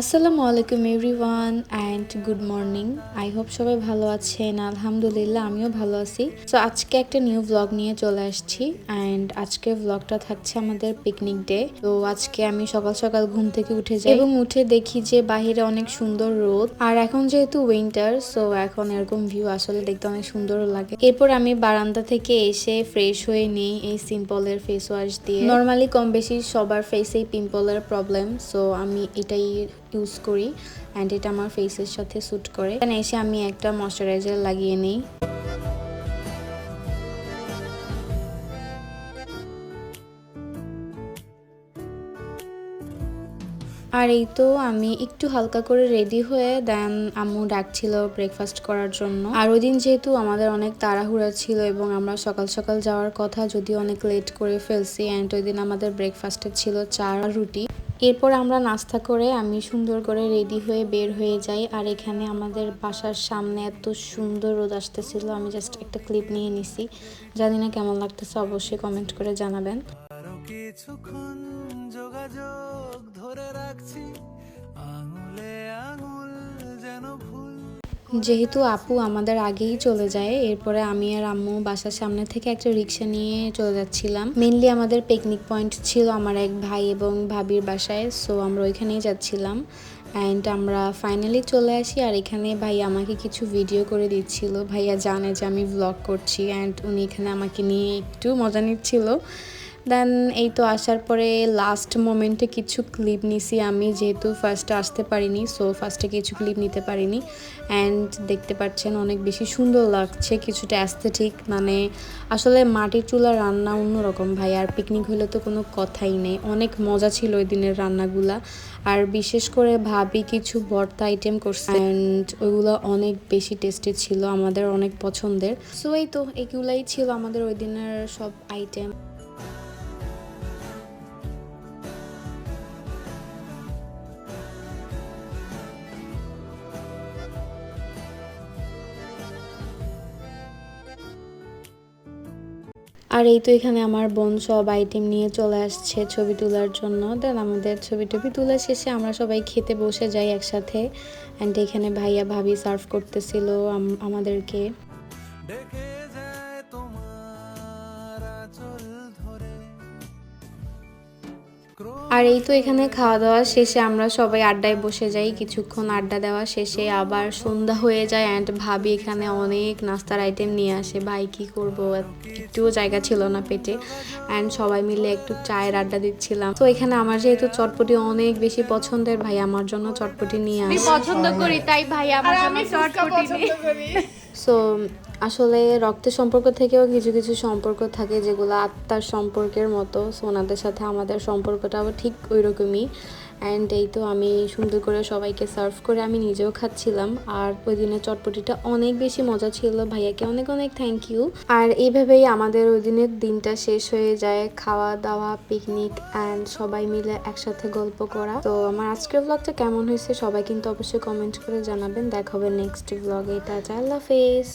আসসালামু আলাইকুম everyone and good morning. I hope সবাই ভালো আছেন। আলহামদুলিল্লাহ, আমিও ভালো আছি। তো আজকে একটা নিউ ব্লগ নিয়ে চলে আসছি অ্যান্ড আজকে ব্লগটা থাকছে আমাদের পিকনিক ডে তো আজকে আমি সকাল সকাল ঘুম থেকে উঠে যাই এবং উঠে দেখি যে বাহিরে অনেক সুন্দর রোদ। আর এখন যেহেতু উইন্টার সো এখন এরকম ভিউ আসলে দেখতে অনেক সুন্দরও লাগে। এরপর আমি বারান্দা থেকে এসে ফ্রেশ হয়ে নিই এই সিম্পলের ফেস ওয়াশ দিয়ে। নর্মালি কম বেশি সবার ফেসেই পিম্পলের প্রবলেম সো আমি এটাই ইউজ করি অ্যান্ড এটা আমার ফেসের সাথে স্যুট করে। এখানে এসে আমি একটা ময়শ্চারাইজার লাগিয়ে নিই। আর এই তো আমি একটু হালকা করে রেডি হয়ে দেন আম্মু ডাকছিল ব্রেকফাস্ট করার জন্য। আর ওই দিন যেহেতু আমাদের অনেক তাড়াহুড়া ছিল এবং আমরা সকাল সকাল যাওয়ার কথা যদি অনেক লেট করে ফেলছি অ্যান্ড ওই দিন আমাদের ব্রেকফাস্টে ছিল চা রুটি। এরপর আমরা নাস্তা করে আমি সুন্দর করে রেডি হয়ে বের হয়ে যাই। আর এখানে আমাদের বাসার সামনে এত সুন্দর রোদ আসতেছিল, আমি জাস্ট একটা ক্লিপ নিয়ে নিছি। জানি না কেমন লাগতেছে, অবশ্যই কমেন্ট করে জানাবেন। কিছুক্ষণ যোগাযোগ ধরে রাখছি, আঙুলে আঙুল যেন যেহেতু আপু আমাদের আগেই চলে যায়, এরপরে আমি আর আম্মু বাসার সামনে থেকে একটা রিক্সা নিয়ে চলে যাচ্ছিলাম। মেনলি আমাদের পিকনিক পয়েন্ট ছিল আমার এক ভাই এবং ভাবির বাসায় সো আমরা ওইখানেই যাচ্ছিলাম। অ্যান্ড আমরা ফাইনালি চলে আসি আর এখানে ভাই আমাকে কিছু ভিডিও করে দিচ্ছিল। ভাইয়া জানে যে আমি ব্লগ করছি অ্যান্ড উনি এখানে আমাকে নিয়ে একটু মজা নিচ্ছিল। দেন এই তো আসার পরে লাস্ট মোমেন্টে কিছু ক্লিপ নিছি আমি, যেহেতু ফার্স্টে আসতে পারিনি সো ফার্স্টে কিছু ক্লিপ নিতে পারিনি। অ্যান্ড দেখতে পাচ্ছেন অনেক বেশি সুন্দর লাগছে, কিছুটা অ্যাস্থেটিক মানে আসলে মাটির চুলা রান্না অন্যরকম ভাই, আর পিকনিক হলে তো কোনো কথাই নেই। অনেক মজা ছিল ওই দিনের রান্নাগুলা। আর বিশেষ করে ভাবি কিছু ভর্তা আইটেম করছে। অ্যান্ড ওইগুলো অনেক বেশি টেস্টি ছিল, আমাদের অনেক পছন্দের। সো এই তো, এগুলাই ছিল আমাদের ওই দিনের সব আইটেম আর এই তো এখানে আমার বোন সব আইটেম নিয়ে চলে আসছে ছবি তোলার জন্য। দেন আমাদের ছবি টবি তোলা শেষে আমরা সবাই খেতে বসে যাই একসাথে। অ্যান্ড এখানে ভাইয়া ভাবি সার্ভ করতেছিল আম- আমাদেরকে। আর এই তো এখানে খাওয়া দাওয়া শেষে আমরা সবাই আড্ডায় বসে যাই। কিছুক্ষণ আড্ডা দেওয়া শেষে আবার সন্ধ্যা হয়ে যায় অ্যান্ড ভাবি এখানে অনেক নাস্তার আইটেম নিয়ে আসে। ভাই কি করব? একটুও জায়গা ছিল না পেটে অ্যান্ড সবাই মিলে একটু চায়ের আড্ডা দিচ্ছিলাম। তো এখানে আমার যেহেতু চটপটি অনেক বেশি পছন্দের ভাই আমার জন্য চটপটি নিয়ে আমি আসে। পছন্দ করি তাই ভাই আমার জন্য চটপটি সো আসলে রক্তের সম্পর্ক থেকেও কিছু কিছু সম্পর্ক থাকে যেগুলো আত্মার সম্পর্কের মতো। সো ওনাদের সাথে আমাদের সম্পর্কটাও ঠিক ওই রকমই অ্যান্ড এই তো আমি সুন্দর করে সবাইকে সার্ভ করে আমি নিজেও খাচ্ছিলাম। আর ওই দিনের চটপটিটা অনেক বেশি মজা ছিল। ভাইয়াকে অনেক অনেক থ্যাংক ইউ আর এইভাবেই আমাদের ওই দিনের দিনটা শেষ হয়ে যায়। খাওয়া দাওয়া পিকনিক অ্যান্ড সবাই মিলে একসাথে গল্প করা। তো আমার আজকের ব্লগটা কেমন হয়েছে সবাই কিন্তু অবশ্যই কমেন্ট করে জানাবেন। দেখা হবে নেক্সট ব্লগে এটা আল্লাহ হাফেজ।